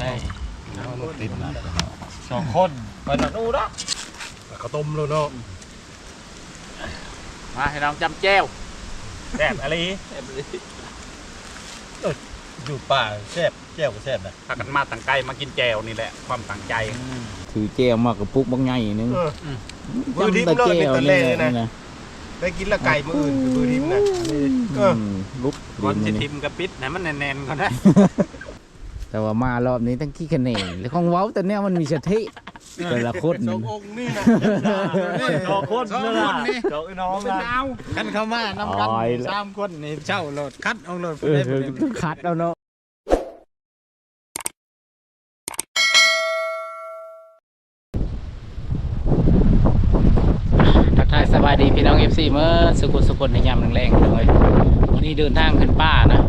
ได้เอารถติดนะสองคนไปตัดดูนะข้าวต้มแล้วเนาะมาให้น้องจำแจ้วแซ่บอะไรอยู่ป่าแซ่บแจ่วก็แซ่บนะพากันมาต่างไกลมากินแจวนี่แหละความต่างใจถือแก้วมากกับปุ๊กบางไงนึงมือทิพย์เนาะเป็นตะเล่เลยนะนะได้กินละไก่มืออื่นคือมือทิพย์นะเออลุกก่อนลิ้จะนทิมกระปิดให้มันแน่นๆก่อนนะ แต่ว่ามารอบนี้ตั้งขี้คะแนนแล้วของเว้าแต่เนี้ยมันมีสถิแต่ละคนสององค์นี่นะสองคนนี่ล่ะสองน้องนะกันเข้ามานำกันสามคนนี่เช่าโหลดคัดเอาโหลดเออคัดเอาเนาะทักทายสบายดีพี่น้อง FC เมื่อสุกุลสุกุลในยามแรงๆเลยวันนี้เดินทางขึ้นป้านะ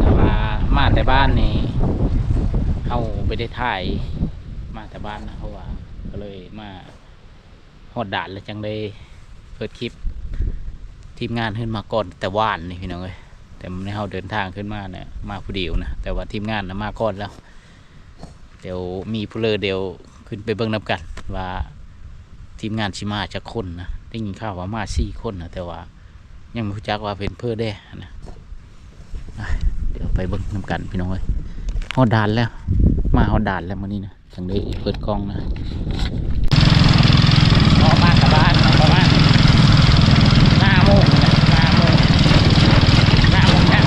แต่ว่ามาแต่บ้านนี่เขา ไปได้ถ่ายมาแต่บ้านนะเพราะว่าก็เลยมาหอดด่านแล้วจังได้เปิดคลิป ทีมงานขึ้นมาก่อนแต่ว่านนี่พี่น้องเอ้ยแต่มันให้เขาเดินทางขึ้นมาเนี่ยมาผู้เดียวนะแต่ว่าทีมงานนะมาก่อนแล้ว เดี๋ยวมีผู้เลอเดี๋ยวขึ้นไปเบิ่งนับกันว่าทีมงานชิมาจะคนนะได้ยินข่าวว่ามาสี่คนนะแต่ว่ายังไม่รู้จักว่าเป็นเพื่อได้นะเดี๋ยวไปเบิ่งนับกันพี่น้องเอ้ยฮอดด่านแล้ว มาฮอดด่านแล้วมันนี่นะจังได้เปิดกล้องนะออกมากับบ้านประมาณห้าโมงนะห้าโมงห้าโมงแค่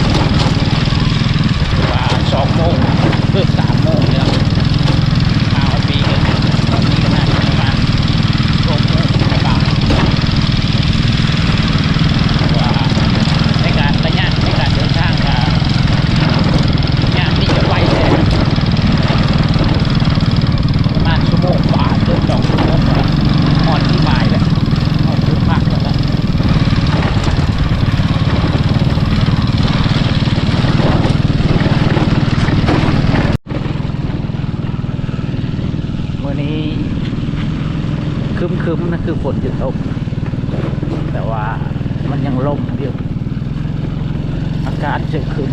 ว่าสองโมงเพิ่มสามโมงเลยแล้วมาเอาปีกันเอาปีกันน่าจะประมาณหกโมงกว่าว่าในการระยะในการเดินทางก็ยากที่จะไวเลยประมาณชั่วโมงกว่าเกือบสองชั่วโมงแล้วนอนที่หมายแล้วนอนที่พักแล้ว มื่อนี้คึมคึมๆนะคือฝนจะตก แต่ว่ามันยังลมอยู่อากาศจะคึม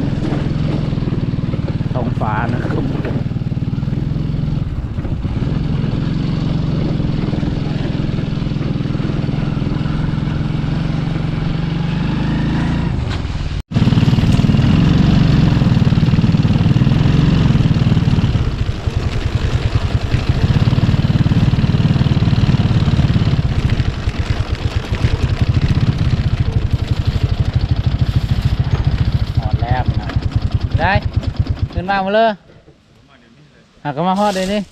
ท้องฟ้านะคึมคึมหอดแล้วนะได้ขึ้น มาหมดเลยหากมาฮอดเลยนี่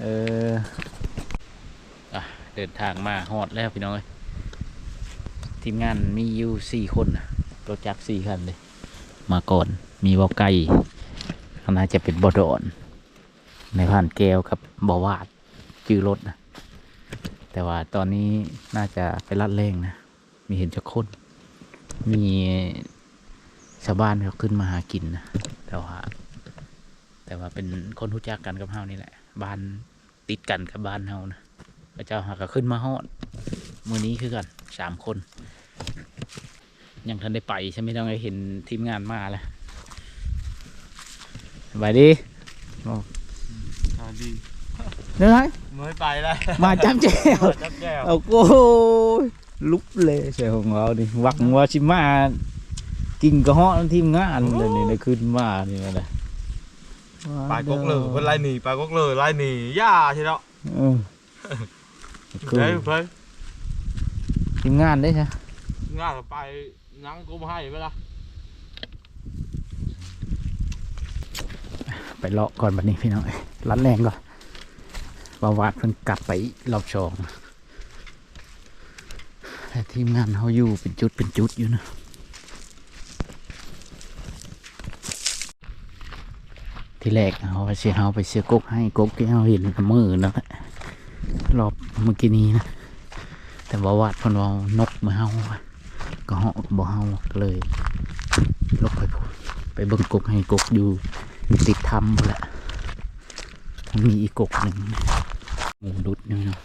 เออเดินทางมาฮอดแล้วพี่น้อยทีมงานมีอยู่สี่คนนะรถจักรสี่คันเลย มาก่อนมีบอไก่ข้างหน้าจะเป็นบอดอน ในผ่านแก้วกับบอวาดจื้อรถนะแต่ว่าตอนนี้น่าจะไปลัดแรงนะ มีเห็นจะคนมี ชาวบ้านเขาขึ้นมาหากินนะแต่ว่าแต่ว่าเป็นคนรู้จักกันกับเฮานี่แหละ บ้านติดกันกับบ้านเฮานะพระเจ้าหาก็ขึ้นมาฮอดมือนี้คือกันสามคน ยังทันได้ไปใช่ไหมต้องได้เห็นทีมงานมาแล้วสบายดีดีเนื้อไหมไม่ไปแล้วมาจับแจวจับแก้วเอาโก้ลุกเลยใช่ของเรานี่วักว่าชิมา กินกระเหาะทีมงานเลยนี่ได้ขึ้นมานี่มาเลยปลายกกเลยเพิ่นไล่หนีปลายกกเลยไล่หนีย่าใช่เนาะเออคือเฮ้ยเพิ่นทีมงานได้ใช่งานไปนั่งกุมให้เวลาไปเลาะก่อนบัดนี้พี่น้องเอ้ยรัดแรงก่อนบาวาดเพิ่งกลับไปรอบสองแต่ทีมงานเขาอยู่เป็นจุดเป็นจุดอยู่นะ ที่แรกเขาไปเสียเขาไปเสียกกให้กกที่เขาเห็นมือนั่นแหละรอบเมื่อกี้นี้นะแต่บาวาดพนว่านกมาเฮาว่ะก็เหาะบ่เฮาเลยลกไปพูดไปเบิ่งกกให้กกอยู่ติดถ้ำแหละมีอีกกกหนึ่งงูดุดนี่เนาะ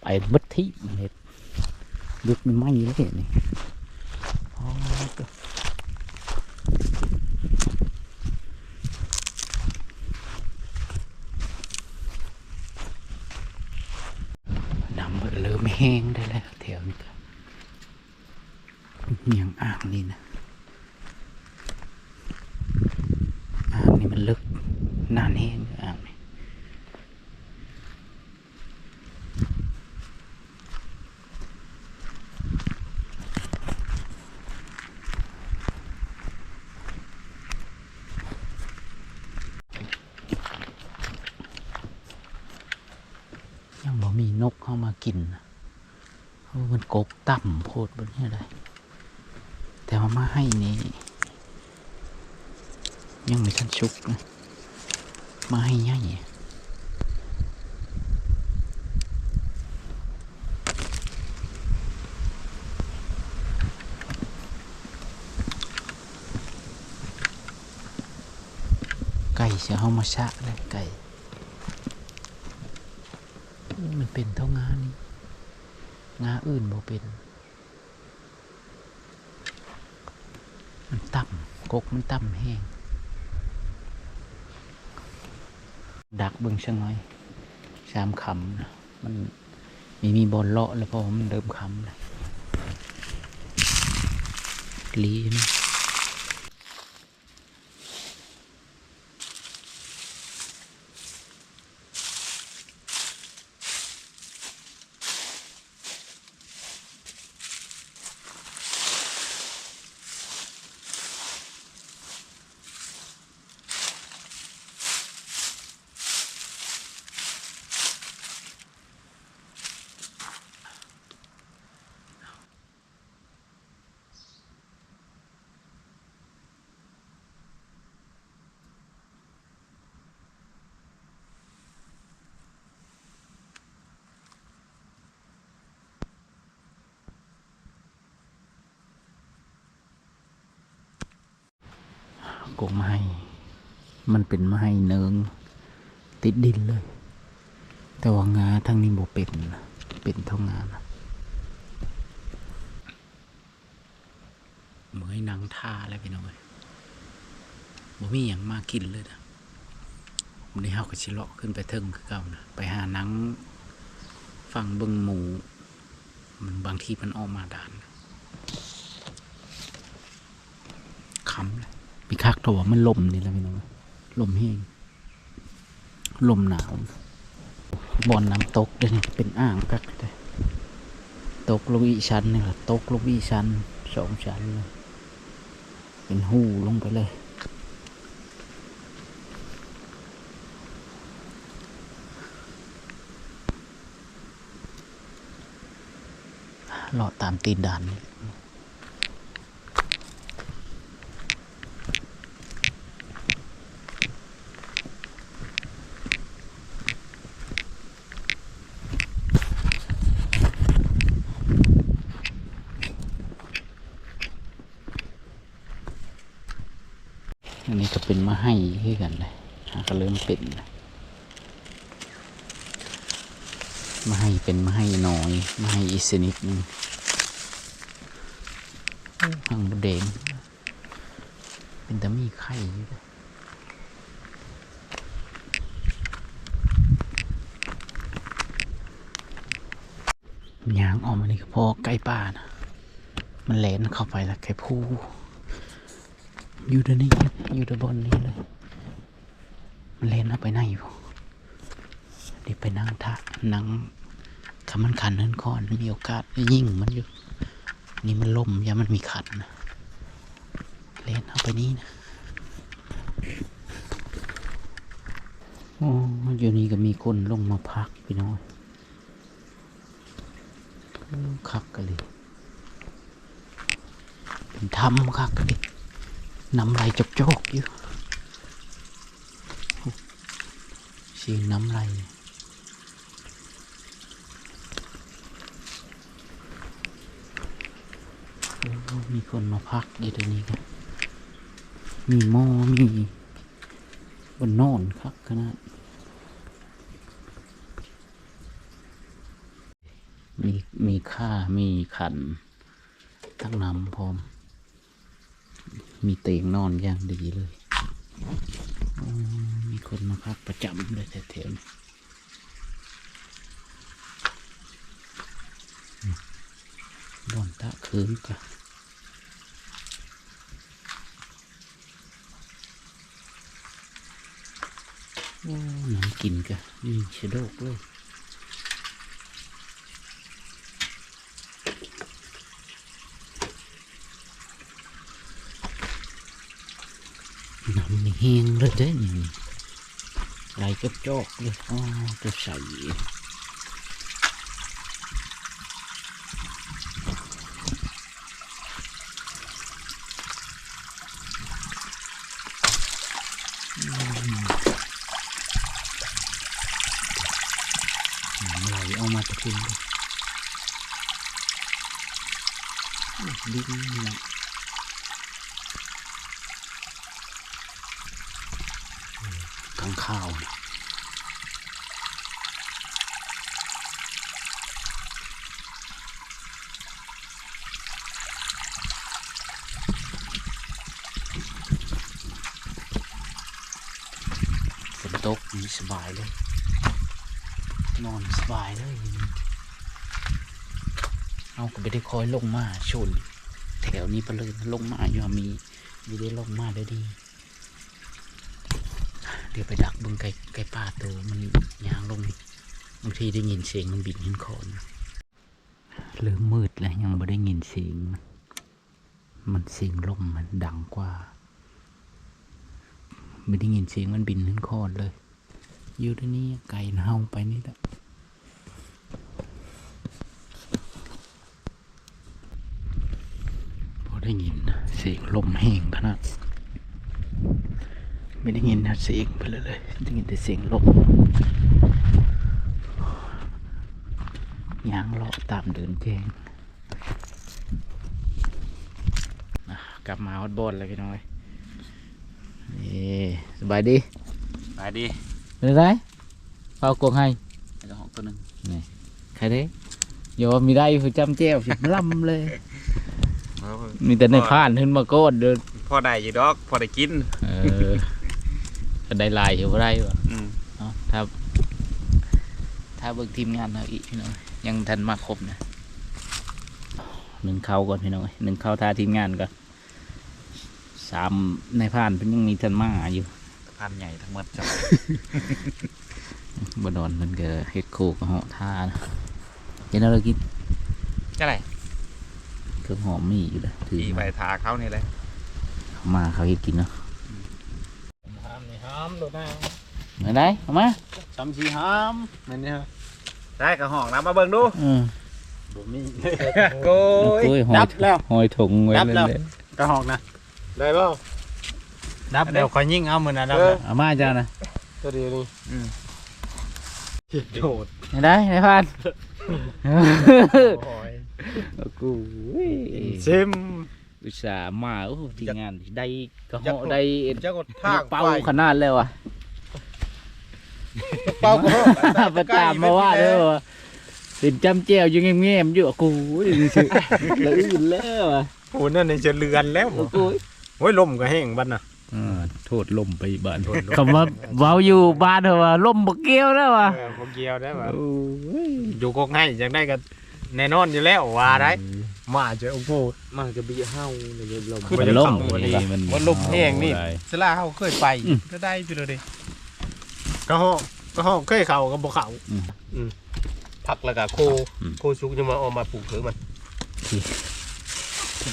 ไปบัดที่เห็ดดุดมันไหม้เลยนี่อ๋อก็ แห้งได้แล้วแถวนี้ก็เมียงอ่าง นี่นะอ่างนี่มันลึกนานแห้งอ่างนี่ยังบ่มีนกเข้ามากินนะเพราะมันกกต่ำโพดบนนี้เลย แต่ว่ามาให้นี่ยังไม่ทันชุกนะมาให้ย่ายไก่เสียเขามาชะเลยไก่ มันเป็นเท่างานี่งาอื่นบ่เป็นต่ำ กกมันต่ำแห้ง ดักเบิ่งช่างน้อยสามคำนะมันมีมีบอลเลาะแล้วเพราะมันเริ่มคำเลยลีน กกไม้ มันเป็นไม้เนิงติดดินเลย แต่ว่างาทั้งนี้บ่เป็นเป็นเท่างานเหมือยนางท่าแล้วพี่น้องเอ้ยบ่มีอย่างมากินเลยนะวันนี้เฮาก็สิเลาะขึ้นไปเทิงคือเก่านะไปหาหนังฟังเบิ่งหมู มันบางทีมันออกมาด่านคำเลย มีคักตัวมันลมนี่แหละพี่น้องเอ้ยลมแห้งลมหนาวบอนน้ำตกด้วยนี่เป็นอ่างกักเลยตกลงอีชั้นนี่แหละตกลงอีชั้นสองชั้นเลยเป็นหูลงไปเลยเลาะตามตีนด่าน อันนี้ก็เป็นมาให้ให้กันเลยหาก็เริ่มเป็นนะมาให้เป็นมาให้น้อยมาให้อีสนิดหนึงหางบดแดงเป็นแต่มีไข่อยู่เด้ยางออกมานี่ก็พอใกล้ป่านะ มันแหลนเข้าไปแล้วไก่ผู้ อยู่ด้านนี้อยู่ด้านบนนี้เลยมันเล่นเอาไปไหนบ่นี่ไปนั่งทะนั่งคำมันขันเนินคอนมีโอกาสยิ่งมันอยู่ นี่มันล่มอย่ามันมีขันนะเล่นเอาไปนี่นะโอ้อยู่นี่ก็มีคนลงมาพักพี่น้อยคักกันเลยเป็นถ้ำคักกันเลย น้ำไหลจกจกอยู่เสียงน้ำไหลมีคนมาพักอยู่ตรงนี้กันมีหม้อมีบนนอนครับขนาดมีมีข้ามีขันทั้งน้ำพร้อม มีเตียงนอนอย่างดีเลย มีคนมาพักประจำเลยแถวๆนี้ตะคืนกะโอ้น้ำกินกะนี่เชดโดกเลย น้ำนี่แห้ง เด้นไหลจอกจอกๆเลยอ๋อจะใส่อืมไหลออกมาตะคุณเลยดิ้นนี่นะ ข้างข้าวนะฝน ตกนี่สบายเลย นอนสบายเลยเอาก็ไม่ได้คอยลงมาชน แถวนี้ไปเลยลงมาอยู่มีมีได้ลงมาได้ดี เดี๋ยวไปดักเบึงไก่ไก่ป่าตัวมันยางลงบางทีได้ยินเสียงมันบินขึ้นคอนเริ่มมืดแล้วยังไม่ได้ยินเสียงมันเสียงลมมันดังกว่า ไม่ได้ยินเสียงมันบินขึ้นคอนเลย อยู่ที่นี่ไก่เฮาไปนี่แหละพอได้ยินเสียงลมแห้งขนาดไม่ได้ยินเสียงไปเลยเลยได้ยินแต่เสียงลมยางเลาะตามเดินแจ้งกลับมาฮอตบอลเลยพี่น้อย นี่สบายดีไปดิเป็นไรเฝ้ากงให้ไอ้กระหอกตัวหนึงนี่ใครเด้โยมมีได้ผู้จำแจ้วสิล่ำเลย มีแต่ในผ่านขึ้นมาโกดเดินพอได้อยู่ดอกพอได้กินเออก็ได้ลายอยู่บ่ได้บ่อืมเนาะถ้าถ้าเบิ่งทีมงานเราอีกพี่น้องยังทันมาครบนะหนึ่งเข้าก่อนพี่น้องหนึ่งเข้าท่าทีมงานก่อน สามในผ่านเพิ่นยังมีทันมาอยู่พันใหญ่ทั้งหมดจ้ะบดอนมันก็เฮ็ดโคกเหาะท่านะเห็นแล้วเรากินจะไรเครื่องหอมมีอยู่เลยถืออีไปมาทาเขานี่แหละเอามาเขาเฮ็ดกินเนาะห้ามนี่ห้ามโดดได้เมื่อได้เอามาสามสี่ห้ามนั่นเนี่ยได้กระห้องน้ำมาเบิ่งดูเออบ่มีโกยโอ้ยหอดัยบแล้ว หอยถุงไว้ดับเลยแล้วเลยกระหอกนะ ได้เปล่าดับแล้วคอยยิงเอามือนะดับเออแล้วเอามาจ้านะตัวเดียวนี่โดดเห็นได้ในผ่านโอ้ยกูซิมอุตส่าห์มาโอ้โหทีมงานได้ก็อยากเหาะได้จะกดทางเป่าขนาดแล้วอะเป่าก็ไปตามมาว่าเด้อว่ะเป็นจำแจวอยู่แง่มๆอยู่อะกูสิแล้วอื่นแล้วอะโอ้นั่นนี่จะเลือนแล้วโอ้กู โอ้ยลมก็แห้งบัดน่ะ อ่าโทษลมไปบ้านคำว่าเว้าอยู่บ้านเถอะว่าลมบ่เกี่ยวแล้วว่ะเออผมเกี่ยวได้ป่ะโอ้ยอยู่กกให้จังได้ก็แน่นอนอยู่แล้วว่าได้มาเจอโอ้โหมันก็บีเฮาเลยลมขึ้มันจะล่มเข้าวันนี้มันมันลมแห้งนี่เอาได้ สลาเฮาเคยไปอืม ก็ได้ไปเลยดิก็ห้องก็ห้องเคยเข่ากับบ่เข่าพักแล้วก็โคโคชุกจะมาเอามาปลูกเถือมัน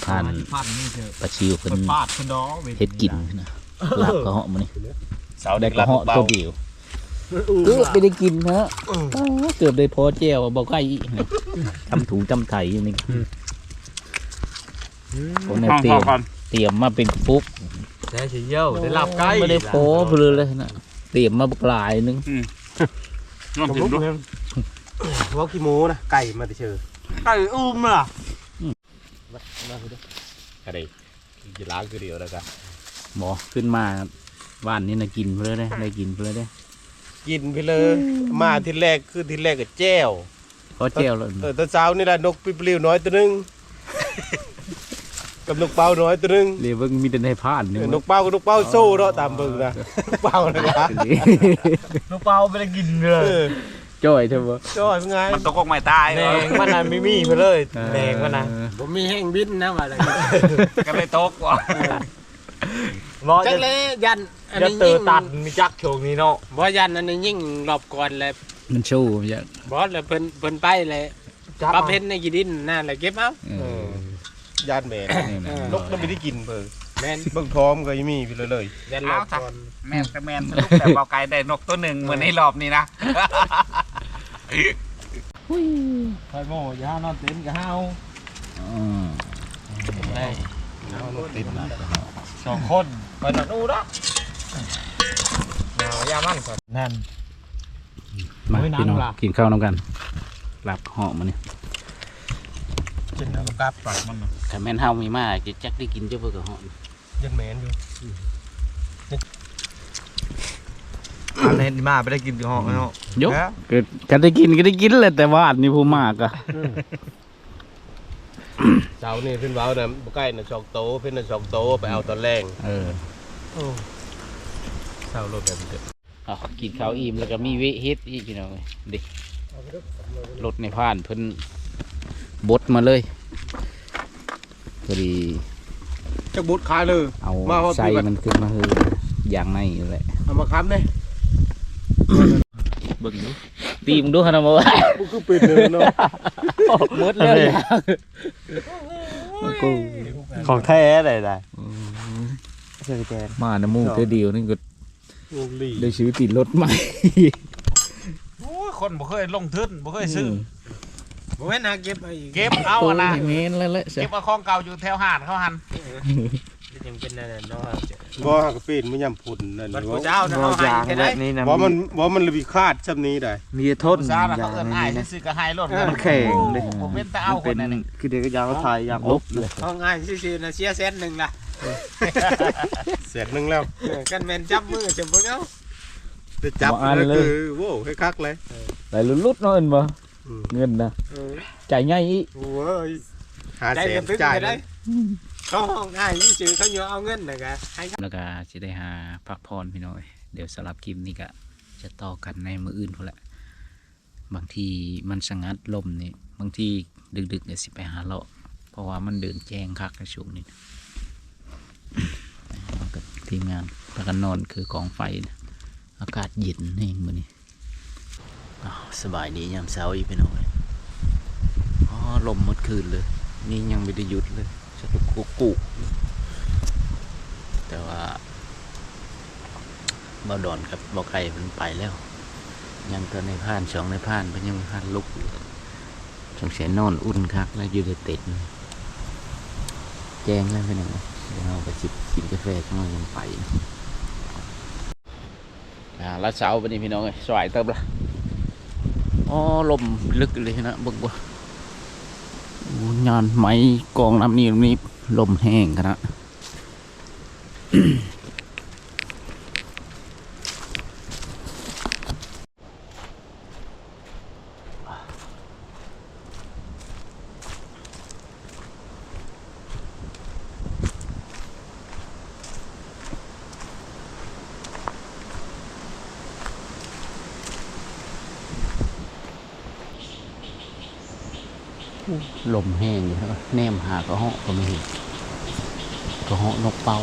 ผ่านพันนี่เถอะปลาชิวเพิ่นไปปาดเพิ่นดอกเฮ็ดกินนะลาบกระเหาะมื้อนี้เสาได้เด็กกระลัดเหาะเบาตัวเดียวเกือบไม่ได้กินเนอะเกือบได้พอแจ้วบ่ใกล้อีกนะจำถุงจำไถอยู่นี่ผมเนี่ยเตรียมเตรียมมาเป็นปุ๊บได้สิเยี่ยวได้ลาบไก่ไม่ได้โพเพลือเลยนะเตรียมมาบักหลายนึงน้องถึงดูว่ากี่โมนะไก่มาแต่เชิญไก่อุ้มล่ะ กระไดจะล้างคือเดียวแล้วกันหมอขึ้นมาบ้านนี้นะกินเพลือได้ได้กินเพลือได้กินไปเลย มาทีแรกคือทีแรกก็แจ้วพอแจ้วแล้วเออตอนเช้านี่แหละนกปิปลิวน้อยตัวหนึงกับนกเป้าน้อยตัวหนึงเรียกว่ามีแต่ในผ่านนี่นกเป้ากับนกเป้าโซ่เนาะตามเบิ่งนะนกเป้านะครัลูกเปาไม่ได้กินเลเอย จ้อยเถอะบ่จ้อยเป็นไงมันตกกองไม่ตายแหนงมันน่ะไม่มีไปเลยแหนงมันน่ะผมมีแห้งบินนะว่าอะไรก็เลยตกว่ะบ่จัจะกเลยยันอันจะนี้เตอยิ่งตัดมีจักโชงนี้เนาะบ่ยันอันนี้ยิ่งรอบก่อนเลยมันชูอย่างบ่แล้วเพิ่นเพิ่นไปเลยจับปั๊บเห็นในกีดินน่าเลยเก็บเอาเอเอออยานแม่นนี่นะนกนั่นไม่ได้กินเพิ่ง แม่นเบิ่งท้องก็ยังมีไปเลยเลยยันรอบก่อนแม่นก็แม่นลูกแต่เบาไก่ได้นกตัวหนึ่งเหมือนในรอบนี้นะไฟโม่ยานอนเต็นท์กับเฮาอืมได้เอานกติดสองคนไปนอนดูเนาะหนาวยามันก่อนนั่นมาโอ้ยน้ำพี่น้องหลับกินข้าวน้ำกันหลับเหาะมาเนี่ยกินแล้วก็กลับปากมันถ้าแม่นเฮามีมาจะจักได้กินเจ้าเพื่อกับเหาะ ยันแม่นอยู่อันนี้มาไม่ได้กินห้องเนาะยกเกิดกันได้กินก็ได้กินแหละแต่ว่าอันนี้ผู้มากอะเช้านี่เพิ่นเว้านะบ่ใกล้น่ะสองโตเพิ่นน่ะสองโตไปเอาตอนแรงเออเช้ารถแบบนี้เอากินข้าวอิ่มแล้วก็มีเวเฮ็ดอีกพี่น้องเอ้ยดิรถในผ่านเพิ่นบดมาเลยพอดี จักบุดขายเลย เอามาฮอดใส่ปีบัด มันขึ้นมาคืออย่างในนั่นแหละเอามาค้ำเด้เบิ่งดูตีมงดูฮะนะบ่ว่าบ่คือเป็นเลยเนาะหมดเลยของแท้ได้ได้มาน้ำมูกเธอเดียวนี่ก็โอ้ลีได้ชีวิตติดรถใหม่โอ้ยคนบ่เคยลงทุนบ่เคยซื้อบ่แม่นหาเก็บเอาอีกเก็บเอาอะนะเมนแล้วแหละเก็บเอาของเก่าอยู่แถวห้านเขาหัน ยังเป็นนั่นน่ะเนาะบ่หักป็นมันยำพุนนั่นบัดผู้ว่าเจ้าน่ะเอาให้แค่ได้นี่นะบ่มันบ่มันเลยมีคาดซำนี้ได้มีโทนซาแล้วเขาเอิ้นอ้ายซื้อก็ให้รถมันแข็งเลยผมเป็นตาเอาคนนั้นนี่คือเด็กยาวไทยยางลบเลยเอาง่ายซื่อๆน่ะเสียแสนหนึงล่ะแสนหนึงแล้วเออกันแม่นจับมือจะบ่เอาไปจับแล้วคือโว้ให้คักเลย ไหลลุดๆเนาะเอิ้นบ่อืม เงินนะเออจ่ายง่ายอีโอ้ยหาใจแสกันนตึกจ่ายไปเลได้ย เขาห้องง่ายซื่อเขาอยู่เอาเงินนะก็ให้แล้วก็สิได้หาพักผ่อนพี่น้อย เดี๋ยวสำหรับคลิปนี้ก็จะต่อกันในมืออื่นพุ่นแหละบางทีมันสงัดลมนี่บางทีดึกๆก็สิไปหาเลาะเพราะว่ามันเดินแจ้งคักในช่วงนี้มันก็ทีมงานพากันนอนคือกองไฟนะอากาศเย็นเองมือนี้สบายดียามเช้าอีกพี่น้อยอ๋อลมมดคืนเลย นี่ยังไม่ได้หยุดเลย สะดุกกุกกุแต่ว่าบ่ดอนครับบ่ไก่มันไปแล้ว ยังตัวในผ่านสองในผ่านเพิ่นยังผ่านลุกสงเสัยนอนอุ่นคักแล้วอยู่ในเต็ดแจ้งแล้วพี่น้องเดี๋ยวเราไปจิบกินกาแฟข้างนอกยังไปอ่าแล้วเช้าวันนี้พี่น้องสวายเติบละอ๋อลมลึกเลยนะบึกบ่ งานไหมกองน้ำนี่นี่ลมแห้งขนา ลมแห้งอยู่แนมหากระเหาะก็ไม่เห็นกระเหาะนกเป่า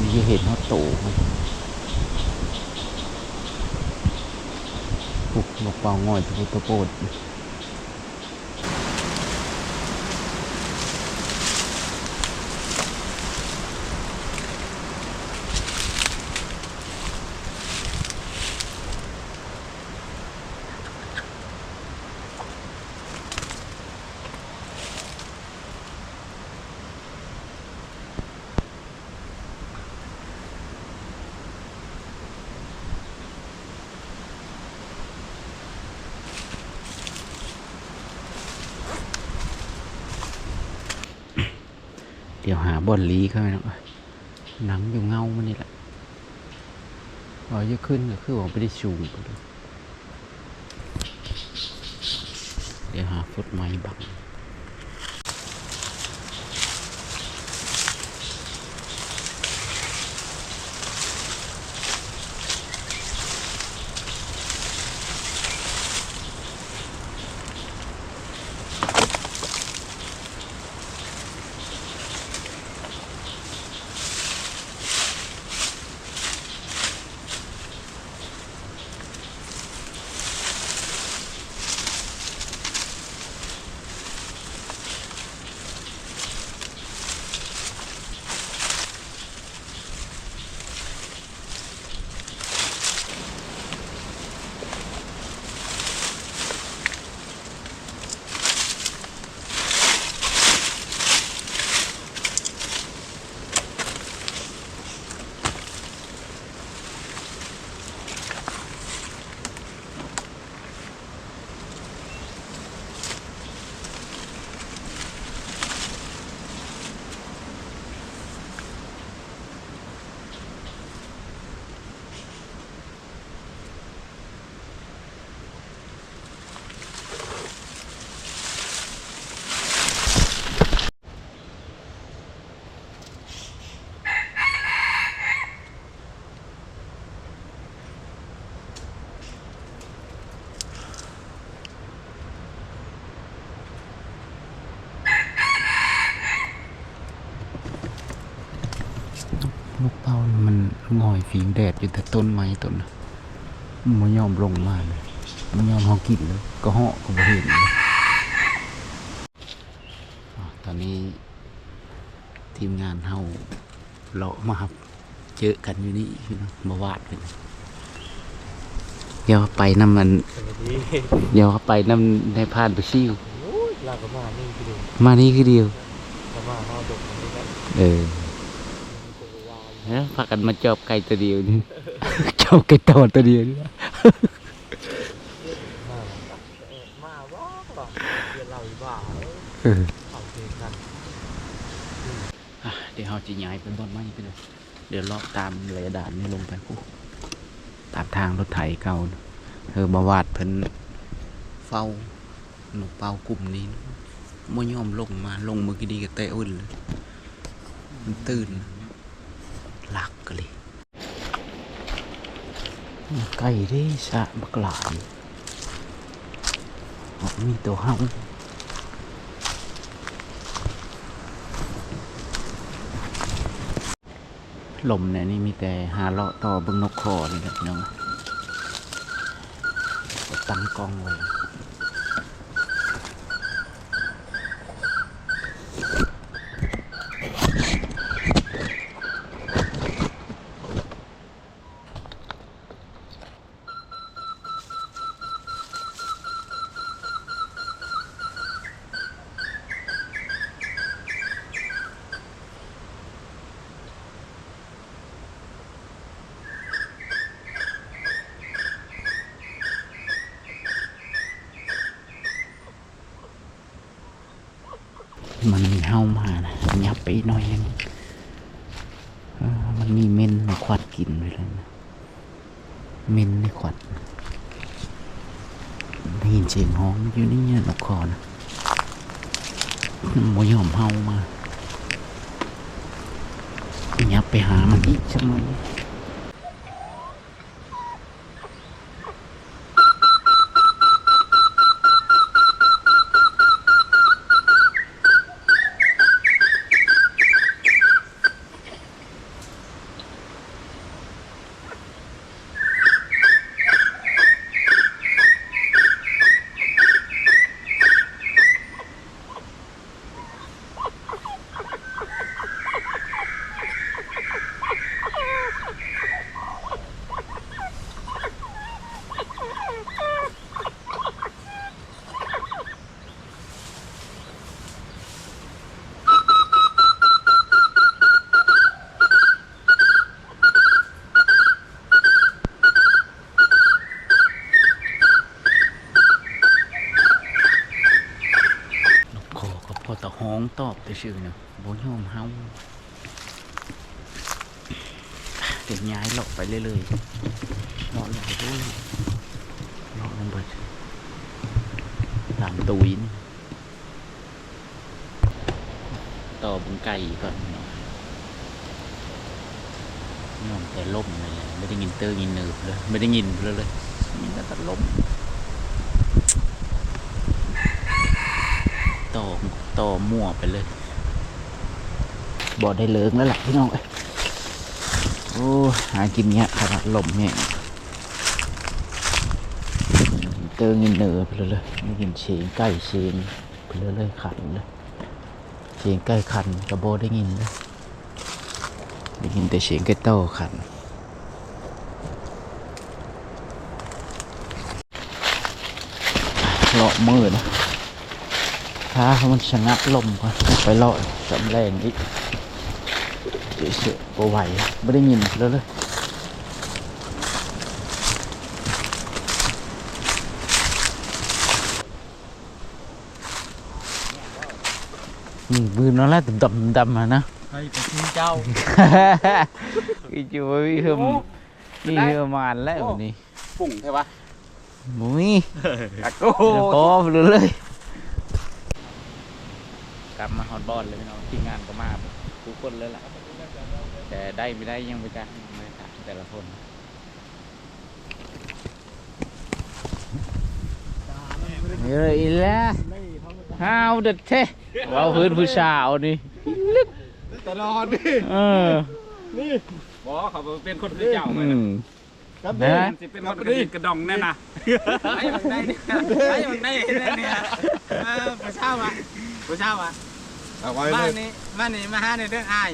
มีเห็นเขาโตมันปุกนกเป่าง่อยตะโพด ดเดี๋ยวหาบอนลีเข้าไปนะหนังอยู่เงามันนี่แหละรอเยอะขึ้นก็คือว่าไม่ได้สูงไปเลยเดี๋ยวหาฟุตไม้บัง นกเป้านี่มันงอยฝีงแดดอยู่แต่ต้นไม้ต้นน่ะมันยอมลงมาเลยมันยอมเฮากินเลยก็เหาะก็บ่เห็นเลยอะตอนนี้ทีมงานเฮาเลาะมาครับเจอกันอยู่นี่พี่น้องมาวาดเป็นเดี๋ยวไปน้ำมันเดี๋ยวไปน้ำในพานไปซิ่วลาก็มานี่คือเดียวมานี่คือเดียวก็มาเฮาดกนี่กันเออแล้ว พากันมาจอบไก่ตัวเดียวนี่ จอบไก่ตัวตัวเดียวนี่มาว่าว่าเดี๋ยวเราอีบ้าเออเอาเพลงกันอะเดี๋ยวเราจะย้ายไปบนไม้ไปเลยเดี๋ยวเลาะตามเรดานนี่ลงไปกูตามทางรถไถเก่าน่ะเออบาวาดเพิ่นเฝ้าหนูเป่ากลุ่มนี้ม่ยอมลงมาลงมือกี่ดีกับเตะอุ่นเลยมันตื่นหลั กลยไก่ด้สะบักหลายอ๋อมีตัวเฮาลมเนี่ยนี่มีแต่หาเลาะต่อบึงนกคอนี่แหละพี่น้องตั้งกล้องไว้ มันมีเฮามานะยับไปหน่อยนึงมันมีเม่นในขวัดกินไปเลยนะเม่นในขวัดได้ยินเสียงห้องอยู่นี่เนี่ยนกคอนะมยอมเฮามายับไปหามันอีกใช่ไหมกคอก็พอ ตองตอบแต่ชื่อเนาะบ่ยอมเฮาเดี๋ยวย้ายเลาะไปเรื่อยๆเลาะลงไปด้วยเลาะลงไปตามตุยนี่ต่อบุงไก่ก่อนเนาะยอมแต่ล่มเลยไม่ได้ยินเตอร์ยินเนิบเลย ไม่ได้ยินเลยเลยมีแต่แต่ล้ม ต่อ ต่อมั่วไปเลยบอได้เลิงแล้วหละพี่น้องเอ้ยโอ้หากินเงี้ยขนาดลมเนี่ยเติงเงินเหนือไปเลยเลยไม่กินเชียงใกล้เชียงไปเลยเลยขันเลยเชียงใกล้ขันกระโบได้ยินเลยได้ยินแต่เชียงใกล้โต้ขันเลาะมือนะ ถ้ามันชะงักลมก่อนไปเลาะจำแรงอีกเดี๋ยวเสือบ่ไหวไม่ได้ยินแล้วเลยนี่บืนนั่นแหละดำดำๆอะนะให้ไปที่เจ้าอีจู กลับมาฮอตบอลเลยพี่น้องทีมงานก็มาทุกคนเลยแหละแต่ได้ไม่ได้ยังไม่จ้าไม่จ้าแต่ละคนเฮ้ยอีแล้วห้าวเด็ดเท่ว้าวพื้นผู้สาวนี่ตลอดดิเออบ่เขาเป็นคนคือเจ้าอืมครับนะสิเป็นคนกระดิ่งกระดองแน่น่ะไอ้มันได้เนี่ยไอ้มันได้เนี่ยเออผู้เช่าอะผู้เช่าอะ เอาไว้บ้าเลนยนี้บ้านนี้มาหาในเรื่องอ้าย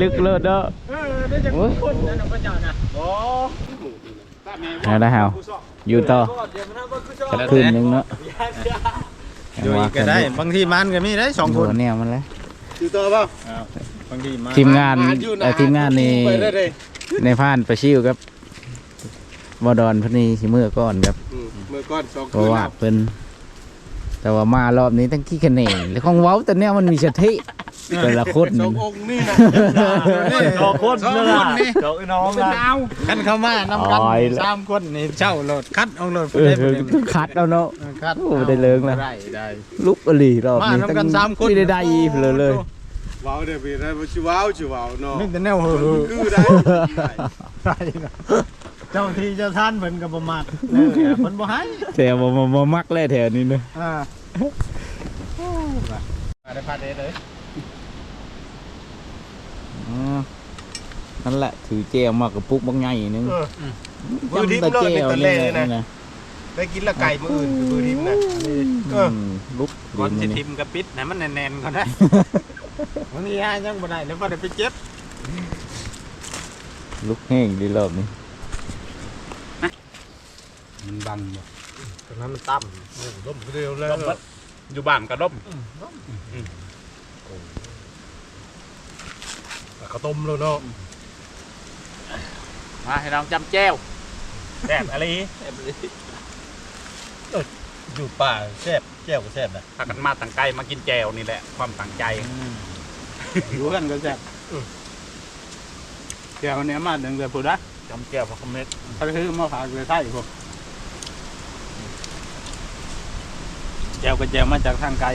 ลึกเลยเด้อเออได้จากคนนั่นนะพระเจ้านะเอาละเฮาอยู่ต่อคืนหนึงเนาะอยู่อีกก็ได้บางทีมันก็มีได้สองคนโดแนวมันแล้วอยู่ต่อเปล่าบางทีมันทีมงานอยู่เอ่อทีมงานนี่ไปได้เลยในพานประชิวครับบดอนเพนนีสิมือก่อนครับอืมเมื่อก่อนสองเพราะว่าเพิ่น แต่ว่ามารอบนี้ตั้งขี้คะแนนแล้วของเว้าแต่เนี้ยมันมีสถิแต่ละคนสององค์นี่นะสองคนนั่นน่ะจอกไอ้น้องเป็นนะดาวคันเข้ามานำกันสามคนนี่เช่าโหลดคัดเอาโหลดเออต้องคัดเอาเนาะคัดโอ้ได้เลิงแล้วได้ได้ลุกอลีรอบมานี้ทำกันสามคนที่ได้ได้อีเลยเลยว้าวเดี๋ยวพี่ได้มาชิว้าวชิว้าวเนาะนึกแต่แนวเฮ้อคือได้ได้ เนาะเจ้าที่เจ้าท่านเพิ่นก็บ่มักเออเพิ่นบ่ให้แถวบ่บ่บ่มักแล้วแถวนี้เนอะอ่ามาได้พาเดเลยอ๋อนั่นแหละถือแจวมากกับปุกบางไงนึงมือทิพย์จำเนาะแต่ในแจวตะเล่นี่นะนะ ได้กินละไก่มืออื่นคือมือทิพย์นะเอออืมลุกก่อนเรีสิยนทิมกับปิดให้มันแน่นๆก่อนนะวันนี้ยังบ่ได้เดี๋ยวพอได้ไปเจ็บ ลุกแห้งดีรอบนี้ มันบังบ่ตอนนั้นมันต่ำโอ้ล้มเร็วแล้วอยู่บ้านกระด้มข้าวต้มแล้วเนาะมาให้น้องจำแจ้วแซ่บอะไรอยู่ป่าแซ่บแก้วก็แซ่บนะถ้ากันมาต่างไกลมากินแจวนี่แหละ ความตั้งใจอยู่กันก็แซ่บเดี๋ยวเนี้ยมาถึงแต่ผู้ใดจำแจวพระคำเม็ดถ้าคือมาฝากเลยไทย พวกแจวก็แจวมาจากทางไกล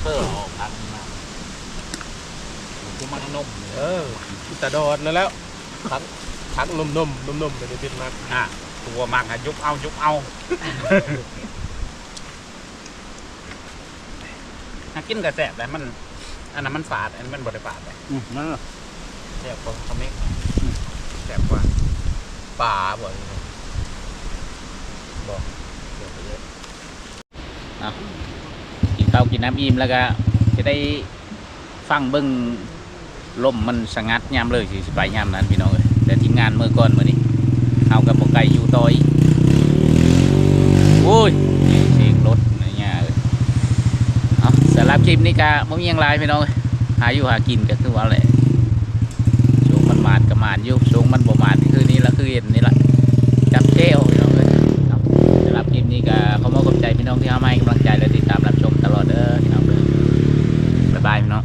เพิ่มออกพันมาคือมันนมเออตะดอดแล้วแล้วทักทักนมนมนมนมไปในติดมากอะตัวมากอะยุบเอายุบเอาถ้ากินกระแสบแต่มันอันนั้นมันฝาดอันนั้นมันบริฝาดเลยอืมนั่นแหละแซ่บกว่าคำเม็ดแซ่บกว่าป่าบ่อยกิ นข้าวกินน้ำอิ่มแล้วก็จะได้ฟังเบิ้งลมมันสงัดยามเลยสิสิไปยามนั้นพี่น้องเอ้ยแต่ทีมงานเมื่อก่อนมื่อนี้เอากับบกไก่อยู่ต่อยโอ้ยเสียงรถอะไรเงี้ยเอ้ยเอาสำหรับคลิปนี้ก็ไม่มีหยังไรพี่น้องเอ้ยหาอยู่หากินก็คือว่าแหละโชว์มันมานกับมานอยู่โช พี่น้องที่เอามาให้กำลังใจและติดตามรับชมตลอดเด้อพี่น้องบ๊ายบายพี่น้อง